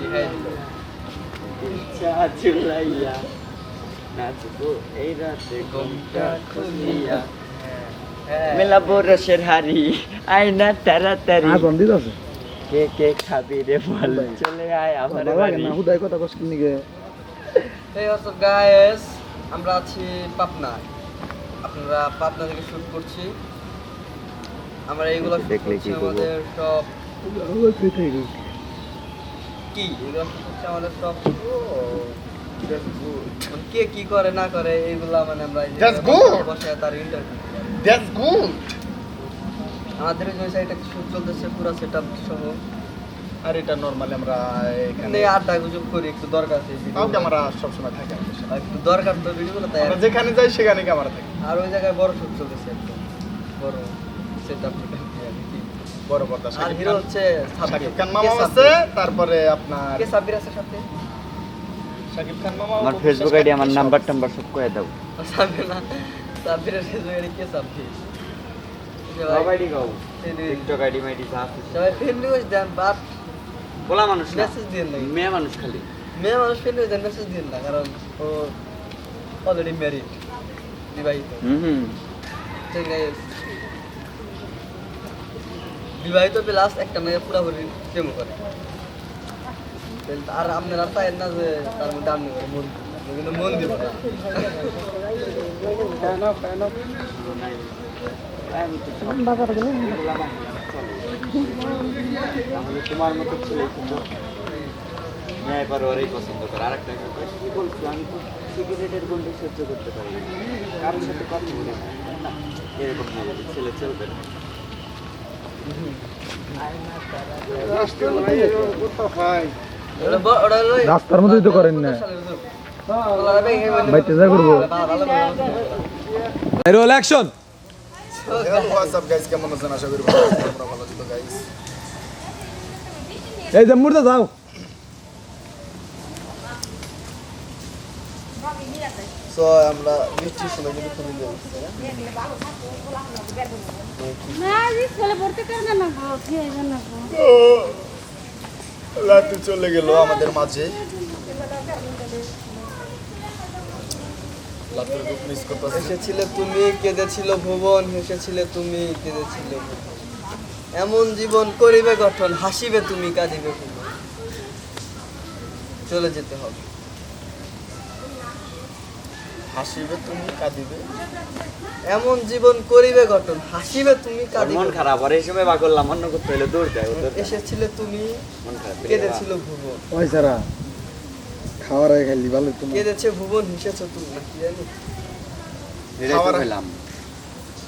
দিল ইচ্ছা চুলাইয়া নাচবো এই রাতে ঘুমটা খুলিয়া হ্যাঁ মেলাবো রসের হাড়ি আয়না তাড়াতাড়ি। আর আছে। কে কে খাবি রে বল চলে আয় আমার বাড়ি না? হুদাই কথা কষ্ট নিগে? এই হচ্ছে গায়েস আমরা আছি পাবনায়। আপনারা পাবনা থেকে শুট করছি। আমরা এইগুলো দেখলে করছি কি আমাদের সব কি? shoot আমাদের সব মানে কে কি করে না করে এইগুলা মানে আমরা. বসে তার ইন্টারভিউ দ্যাটস গুড আমাদের ওই সাইডে শুট চলতেছে পুরো সেটআপ সহ আর এটা নরমালি আমরা এখানে আড্ডা গুজব করি একটু দরকার আছে আমরা সবসময় থাকি আর একটু দরকার তো ভিডিওগুলো তাই আমরা আর- যেখানে যাই সেখানে ক্যামেরা থাকি। আর ওই জায়গায় বড় শুট চলতেছে একদম। বড় সেটআপ বড় পর্দা আর হিরো হচ্ছে শাকিব খান মামা আছে তারপরে আপনার কে সাব্বির আছে সাথে? শাকিব খান মামা আমার ফেসবুক আইডি আমার নাম্বার টাম্বার সব করে দাও। সাব্বির না সাব্বিরের ফেসবুক আইডি কে সাব্বির? সব আইডি গাও টিকটক আইডি মাইডি যা আছে সবাই ফ্রেন্ড রিকোয়েস্ট দেন বাট বলা মানুষ মেসেজ দিন না মেয়ে মানুষ খালি। মেয়ে মানুষ ফ্রেন্ড রিকোয়েস্ট দেন মেসেজ দিন না কারণ ও অলরেডি ম্যারিড বিবাহিত। হুম হুম। ঠিক আছে বিবাহিত প্লাস একটা মেয়ে পুরাপুরি প্রেমও করে আর আপনারা চাইেন না যে তার মধ্যে আপনি মন মন তোমার মতো ছেলে পছন্দ করে আমি সহ্য করতে পারি কারোর সাথে কথা বলে এরকম ছেলে চলবে না রাস্তার মধ্যেই তো করেন না। বাইতে যা করব? রোল অ্যাকশন এই যে মুর্দা যাও সো আমরা বৃষ্টির সময় কিন্তু খুবই রাতে চলে গেল আমাদের মাঝে। হেসেছিলে তুমি কেঁদেছিল ভুবন হেসেছিলে তুমি কেঁদেছিলে। এমন জীবন করিবে গঠন হাসিবে তুমি কাঁদিবে চলে যেতে হবে। হাসিবে তুমি কাঁদিবে। এমন জীবন করিবে গঠন হাসিবে তুমি কাঁদিবে মন খারাপ আর এই সময় বা করলাম অন্য করতে হলে দৌড় দেয় এসেছিলে তুমি মন খারাপ কেঁদেছিল ভুবন। ওই সারা খাওয়ার আগে খাইলি ভালো তুমি কেঁদেছে ভুবন হিসেছ তুমি কি জানি। খাওয়ার- পেলাম